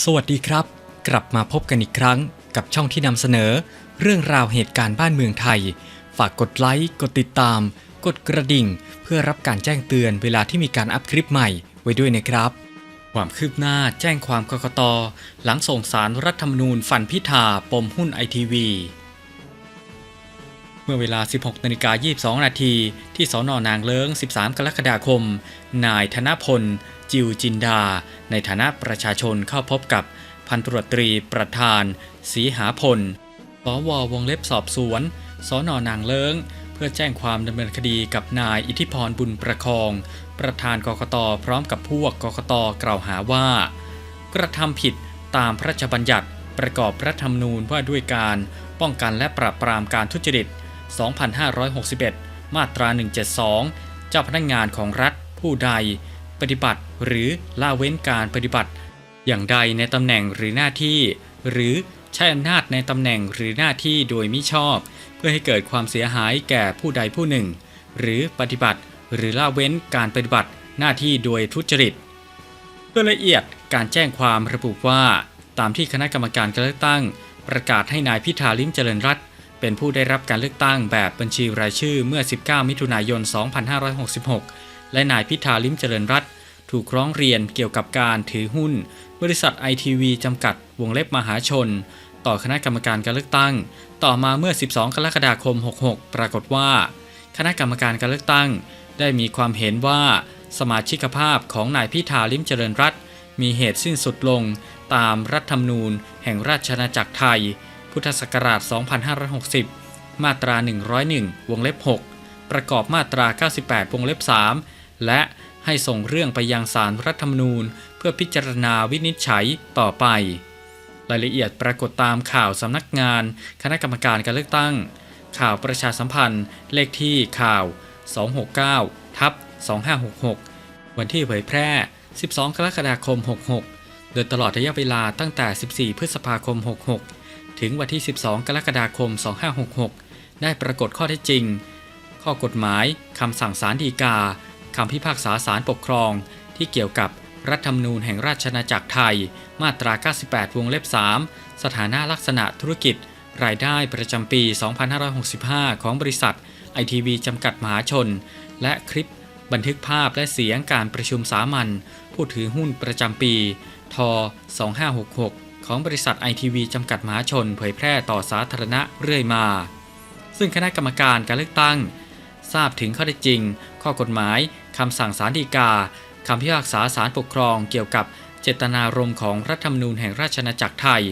สวัสดีครับ กลับมาพบกันอีกครั้งกับช่องที่นำเสนอ เรื่องราวเหตุการณ์บ้านเมืองไทย ฝากกดไลค์ กดติดตาม กดกระดิ่ง เพื่อรับการแจ้งเตือนเวลาที่มีการอัพคลิปใหม่ไว้ด้วยนะครับ ความคืบหน้าแจ้งความกกต หลังส่งสารรัฐธรรมนูญฟันพิธาปมหุ้นไอทีวี เมื่อเวลา 16นาฬิกา22 นาทีที่สอนอนางเลิ้ง 13 กรกฎาคม นายธนพล จิวจินดา ในฐานะประชาชนเข้าพบกับพันตรวจตรีประธานศรีหาพลสววงเล็บสอบสวนสอนอนางเลิ้ง เพื่อแจ้งความดำเนินคดีกับนายอิทธิพรบุญประคอง ประธานกกตพร้อมกับพวกกกตกล่าวหาว่า กระทำผิดตามพระราชบัญญัติประกอบรัฐธรรมนูญว่าด้วยการป้องกันและปราบปรามการทุจริต 2561 มาตรา 172 เจ้าพนักงานของรัฐผู้ใด ปฏิบัติหรือละเว้นการปฏิบัติ อย่างใดในตำแหน่งหรือหน้าที่ หรือใช้อำนาจในตำแหน่งหรือหน้าที่โดยมิชอบ เพื่อให้เกิดความเสียหายแก่ผู้ใดผู้หนึ่ง หรือปฏิบัติ หรือละเว้นการปฏิบัติหน้าที่โดยทุจริตเพื่อละเอียดการแจ้งความระบุว่า ตามที่คณะกรรมการการเลือกตั้ง ประกาศให้นายพิธาลิ้มเจริญรัตน์ เป็นผู้ได้รับการเลือกตั้งแบบบัญชีรายชื่อเมื่อ 19 มิถุนายน 2566 และนายพิธาลิมเจริญรัตถูกร้องเรียนเกี่ยวกับการถือหุ้น บริษัทไอทีวีจำกัดวงเล็บมหาชน ต่อคณะกรรมการการเลือกตั้ง ต่อมาเมื่อ 12 กรกฎาคม 66 ปรากฏว่า คณะกรรมการการเลือกตั้ง ได้มีความเห็นว่าสมาชิกภาพของนายพิธาลิมเจริญรัตมีเหตุสิ้นสุดลงตามรัฐธรรมนูญแห่งราชอาณาจักรไทย พุทธศักราช 2560 มาตรา 101 วงเล็บ 6 ประกอบมาตรา 98 วงเล็บ 3 และให้ส่งเรื่องไปยังศาลรรัฐธรรมนูญ เพื่อพิจารณาวินิจฉัยต่อไป รายละเอียดปรากฏตามข่าวสำนักงาน คณะกรรมการการเลือกตั้ง ข่าวประชาสัมพันธ์ เลขที่ข่าว 269 ทับ 2566 วันที่เผยแพร่ 12 กรกฎาคม 66 โดยตลอดระยะเวลาตั้งแต่ 14 พฤษภาคม 66 ถึงวันที่ 12 กรกฎาคม 2566 ได้ปรากฏข้อเท็จจริง ข้อกฎหมาย คำสั่งศาลฎีกา คำพิพากษาศาลปกครอง ที่เกี่ยวกับรัฐธรรมนูญแห่งราชอาณาจักรไทย มาตรา 98 วงเล็บ 3 สถานะลักษณะธุรกิจ รายได้ประจำปี 2565 ของบริษัทไอทีวีจำกัดมหาชน และคลิปบันทึกภาพและเสียงการประชุมสามัญผู้ถือหุ้นประจำปี ท 2566 ของบริษัทไอทีวีจำกัดมหาชนเผยแพร่ต่อสาธารณะเรื่อยมา ซึ่งคณะกรรมการการเลือกตั้ง ทราบถึงข้อเท็จจริง ข้อกฎหมายคำสั่งศาลฎีกาคำพิพากษาศาลปกครองเกี่ยวกับเจตนารมณ์ของรัฐธรรมนูญแห่งราชอาณาจักรไทย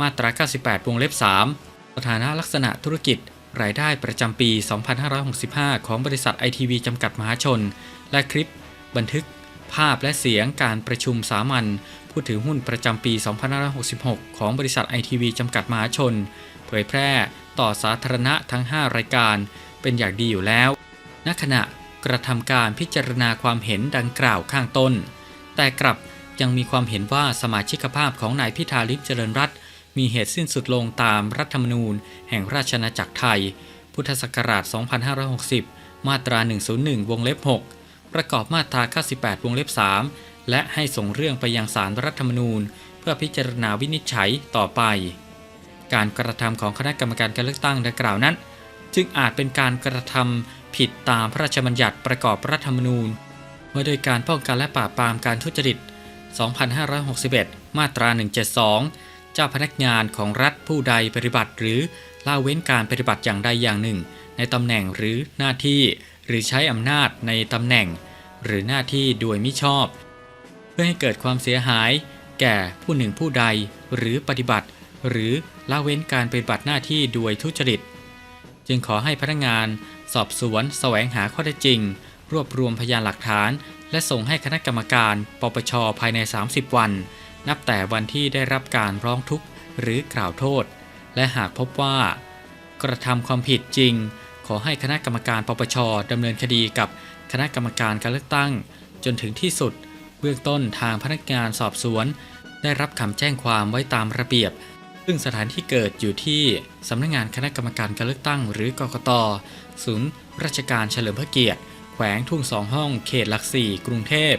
มาตรา 98 วงเล็บ 3 สถานะลักษณะธุรกิจ รายได้ประจำปี 2565 ของบริษัทไอทีวีจำกัดมหาชน และคลิป บันทึก ภาพและเสียงการประชุมสามัญ ผู้ถือหุ้นประจำปี 2566 ของบริษัทไอทีวีจำกัดมหาชน เผยแพร่ต่อสาธารณะทั้ง 5 รายการ เป็นอย่างดีอยู่แล้ว ณ ขณะกระทำการพิจารณาความเห็นดังกล่าวข้างต้น แต่กลับยังมีความเห็นว่าสมาชิกภาพของนายพิธาลิมเจริญรัตน์มีเหตุสิ้นสุดลงตามรัฐธรรมนูญ แห่งราชอาณาจักรไทย พุทธศักราช 2560 มาตรา 101 วงเล็บ 6 ประกอบมาตรา 98 วงเล็บ 3 และให้ส่งเรื่องไปยังศาลรัฐธรรมนูญ เพื่อพิจารณาวินิจฉัยต่อไป การกระทำของคณะกรรมการการเลือกตั้งดังกล่าวนั้น จึงอาจเป็นการกระทำผิดตามพระราชบัญญัติประกอบรัฐธรรมนูญว่าโดยการป้องกันและปราบปรามการทุจริต 2561 มาตรา 172 เจ้าพนักงานของรัฐผู้ใดปฏิบัติ หรือละเว้นการปฏิบัติอย่างใดอย่างหนึ่ง ในตำแหน่งหรือหน้าที่ หรือใช้อำนาจในตำแหน่ง หรือหน้าที่โดยมิชอบ พื่อให้เกิดความเสียหาย แก่ผู้หนึ่งผู้ใดหรือปฏิบัติ หรือละเว้นการปฏิบัติหน้าที่โดยทุจริต จึงขอให้พนักงาน สอบสวนแสวงหาข้อเท็จจริง รวบรวมพยานหลักฐาน และส่งให้คณะกรรมการ ปปชภายใน 30 วัน นับแต่วันที่ได้รับการร้องทุกข์หรือกล่าวโทษ และหากพบว่า กระทำความผิดจริง ขอให้คณะกรรมการปปชดำเนินคดีกับคณะกรรมการการเลือกตั้ง จนถึงที่สุด เบื้องต้นทางพนักงานสอบสวน ได้รับคำแจ้งความไว้ตามระเบียบ ซึ่งสถานที่เกิดอยู่ที่สำนักงงานคณะกรรมการการเลือกตั้ง หรือกกต ศูนย์ ราชการเฉลิมพระเกียรติ แขวงทุ่งสองห้อง เขตหลักสี่กรุงเทพ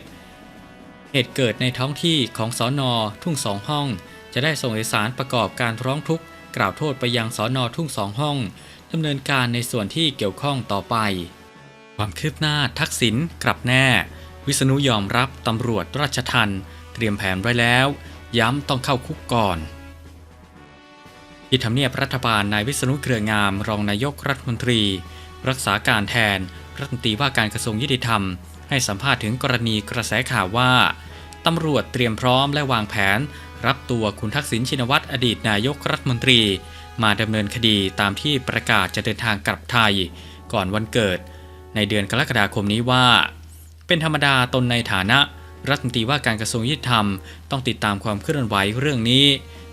เหตุเกิดในท้องที่ของสอนอทุ่งสองห้อง จะได้ส่งเอกสารประกอบการร้องทุกข์กล่าวโทษไปยังสอนอทุ่งสองห้องดำเนินการในส่วนที่เกี่ยวข้องต่อไป ความคืบหน้าทักษิณกลับแน่ วิษณุยอมรับตำรวจราชทันเตรียมแผนไว้แล้ว ย้ำต้องเข้าคุกก่อนที่ทำเนียบรัฐบาลนายวิษณุเครืองาม รองนายกรัฐมนตรี รักษาการแทนรัฐมนตรีว่าการกระทรวงยุติธรรม ให้สัมภาษณ์ถึงกรณีกระแสข่าวว่าตำรวจเตรียมพร้อมและวางแผน รับตัวคุณทักษิณชินวัตรอดีตนายกรัฐมนตรี มาดำเนินคดีตามที่ประกาศจะเดินทางกลับไทย ก่อนวันเกิด ในเดือนกรกฎาคมนี้ว่า เป็นธรรมดาตนในฐานะ รัฐมนตรีว่าการกระทรวงยุติธรรม ต้องติดตามความเคลื่อนไหวเรื่องนี้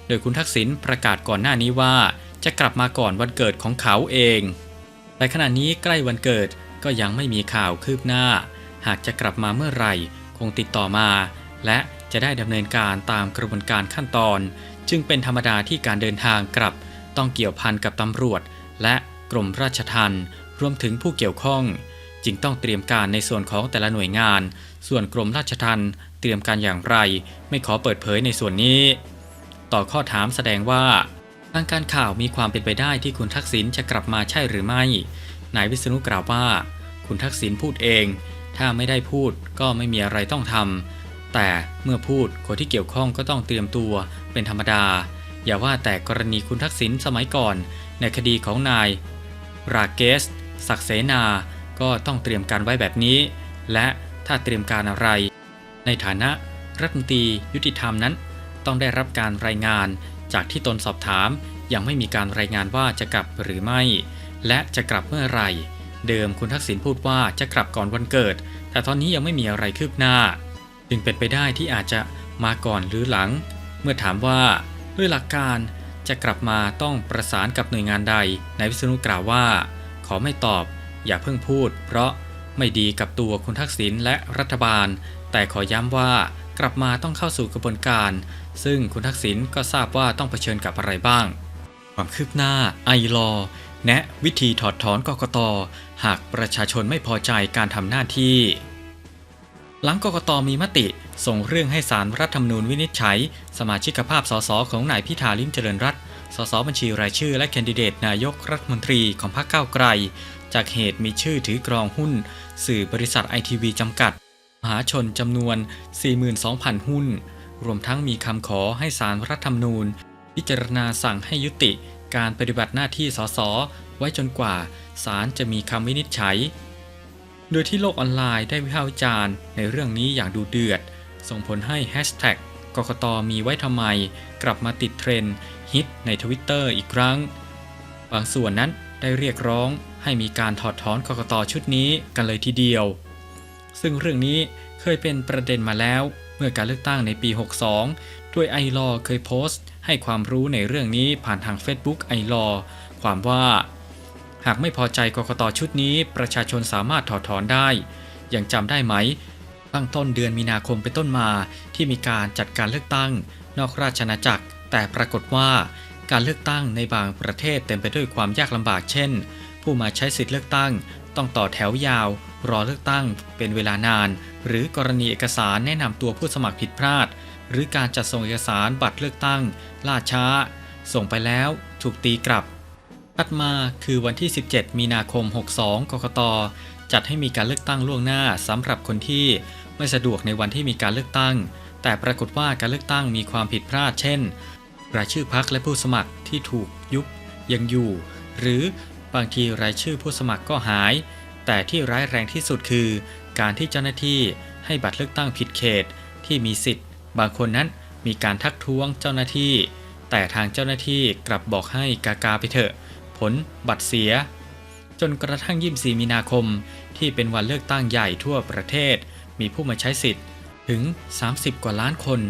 โดยคุณทักษิณประกาศก่อนหน้านี้ว่า จะกลับมาก่อนวันเกิดของเขาเอง แต่ขณะนี้ใกล้วันเกิดก็ยังไม่มีข่าวคืบหน้า หากจะกลับมาเมื่อไหร่ คงติดต่อมา และจะได้ดำเนินการตามกระบวนการขั้นตอน จึงเป็นธรรมดาที่การเดินทางกลับ ต้องเกี่ยวพันกับตำรวจ และกรมราชทัณฑ์รวมถึงผู้เกี่ยวข้อง จึงต้องเตรียมการในส่วนของแต่ละหน่วยงาน ส่วนกรมราชทัณฑ์เตรียมการอย่างไร ไม่ขอเปิดเผยในส่วนนี้ ต่อข้อถามแสดงว่าทางการข่าวมีความเป็นไปได้ที่คุณทักษิณจะกลับมาใช่หรือไม่ นายวิษณุกล่าวว่า คุณทักษิณพูดเอง ถ้าไม่ได้พูดก็ไม่มีอะไรต้องทำ แต่เมื่อพูดคนที่เกี่ยวข้องก็ต้องเตรียมตัวเป็นธรรมดา อย่าว่าแต่กรณีคุณทักษิณสมัยก่อน ในคดีของนายราเกส ศักเสนา ก็ต้องเตรียมการไว้แบบนี้ และถ้าเตรียมการอะไร ในฐานะรัฐมนตรียุติธรรมนั้น ต้องได้รับการรายงานจากที่ตนสอบถาม ยังไม่มีการรายงานว่าจะกลับหรือไม่ และจะกลับเมื่อไหร่เดิมคุณทักษิณพูดว่าจะกลับก่อนวันเกิด แต่ตอนนี้ยังไม่มีอะไรคืบหน้า จึงเป็นไปได้ที่อาจจะมาก่อนหรือหลัง เมื่อถามว่าด้วยหลักการจะกลับมาต้องประสานกับหน่วยงานใดนายวิษณุกล่าวว่า ขอไม่ตอบ อย่าเพิ่งพูด เพราะไม่ดีกับตัวคุณทักษิณและรัฐบาล แต่ขอย้ำว่ากลับมาต้องเข้าสู่กระบวนการ ซึ่งคุณทักษิณก็ทราบว่าต้องเผชิญกับอะไรบ้าง ความคืบหน้าไอรอแนะวิธีถอดถอนกกต หากประชาชนไม่พอใจการทำหน้าที่ หลังกกตมีมติส่งเรื่องให้สารรัฐธรรมนูญวินิจฉัย สมาชิกภาพสสของนายพิธาลิมเจริญรัตสสบัญชีรายชื่อและแคนดิเดตนายกรัฐมนตรีของพรรคก้าวไกล จากเหตุมีชื่อถือกรองหุ้น สื่อบริษัทไอทีวีจำกัด มหาชนจำนวน 42,000 หุ้น รวมทั้งมีคำขอให้สารรัฐธรรมนูญ พิจารณาสั่งให้ยุติการปฏิบัติหน้าที่สสไว้จนกว่าศาลจะมีคำวินิจฉัย โดยที่โลกออนไลน์ได้วิพากษ์วิจารณ์ในเรื่องนี้อย่างดูเดือด ส่งผลให้แฮชแท็กกกตมีไว้ทำไม กลับมาติดเทรนด์ฮิตในทวิตเตอร์อีกครั้ง บางส่วนนั้นได้เรียกร้อง ให้มีการถอดถอนกกตชุดนี้กันเลยทีเดียว ซึ่งเรื่องนี้เคยเป็นประเด็นมาแล้ว เมื่อการเลือกตั้งในปี 62 ด้วยไอรอเคยโพสต์ ให้ความรู้ในเรื่องนี้ผ่านทาง Facebook ไอรอความว่า หากไม่พอใจกกตชุดนี้ประชาชนสามารถถอดถอนได้ ยังจำได้ไหมตั้งต้นเดือนมีนาคมเป็นต้นมาที่มีการจัดการเลือกตั้ง นอกราชอาณาจักร แต่ปรากฏว่าการเลือกตั้งในบางประเทศเต็มไปด้วยความยากลำบากเช่น ผู้มาใช้สิทธิเลือกตั้ง ต้องต่อแถวยาว รอเลือกตั้ง เป็นเวลานาน หรือกรณีเอกสารแนะนำตัวผู้สมัครผิดพลาด หรือการจัดส่งเอกสารบัตรเลือกตั้ง ล่าช้า ส่งไปแล้วถูกตีกลับถัดมาคือวันที่ 17 มีนาคม 62 กกต จัดให้มีการเลือกตั้งล่วงหน้าสำหรับคนที่ไม่สะดวกในวันที่มีการเลือกตั้ง แต่ปรากฏว่าการเลือกตั้งมีความผิดพลาดเช่นรายชื่อพักและผู้สมัครที่ถูกยุบยังอยู่ หรือ บางทีรายชื่อผู้สมัครก็หาย แต่ที่ร้ายแรงที่สุดคือ การที่เจ้าหน้าที่ให้บัตรเลือกตั้งผิดเขตที่มีสิทธิ์ บางคนนั้นมีการทักท้วงเจ้าหน้าที่ แต่ทางเจ้าหน้าที่กลับบอกให้กากาไปเถอะ ผลบัตรเสีย จนกระทั่งยี่24มีนาคม ที่เป็นวันเลือกตั้งใหญ่ทั่วประเทศ มีผู้มาใช้สิทธิ์ถึง 30 กว่าล้านคน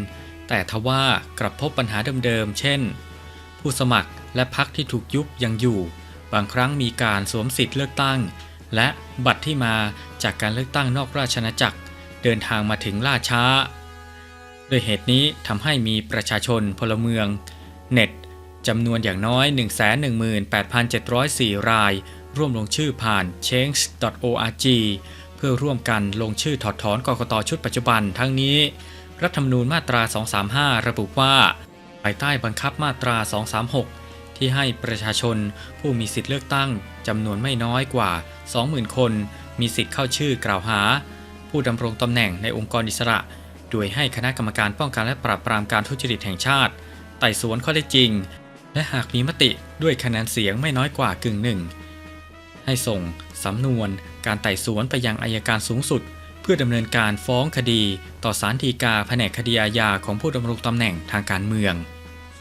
แต่ทว่ากลับพบปัญหาเดิมๆ เช่น ผู้สมัครและพักที่ถูกยุบยังอยู่ บางครั้งมีการสวมสิทธิ์เลือกตั้ง และบัตรที่มาจากการเลือกตั้งนอกราชอาณาจักร เดินทางมาถึงล่าช้า โดยเหตุนี้ทำให้มีประชาชนพลเมือง เน็ตจำนวนอย่างน้อย 118,704 ราย ร่วมลงชื่อผ่าน change.org เพื่อร่วมกันลงชื่อถอดถอนกกตชุดปัจจุบันทั้งนี้ รัฐธรรมนูญมาตรา 235 ระบุว่า ภายใต้บังคับมาตรา 236 ที่ให้ประชาชนผู้มีสิทธิเลือกตั้งจำนวนไม่น้อยกว่า 20,000 คน มีสิทธิ์เข้าชื่อกล่าวหา ผู้ดำรงตำแหน่งในองค์กรอิสระ โดยให้คณะกรรมการป้องกันและปราบปรามการทุจริตแห่งชาติ ไต่สวนข้อเท็จจริง และหากมีมติด้วยคะแนนเสียงไม่น้อยกว่ากึ่งหนึ่งให้ส่งสำนวนการไต่สวนไปยังอายการสูงสุด เพื่อดำเนินการฟ้องคดี ต่อศาลฎีกาแผนกคดีอาญาของผู้ดำรงตำแหน่งทางการเมือง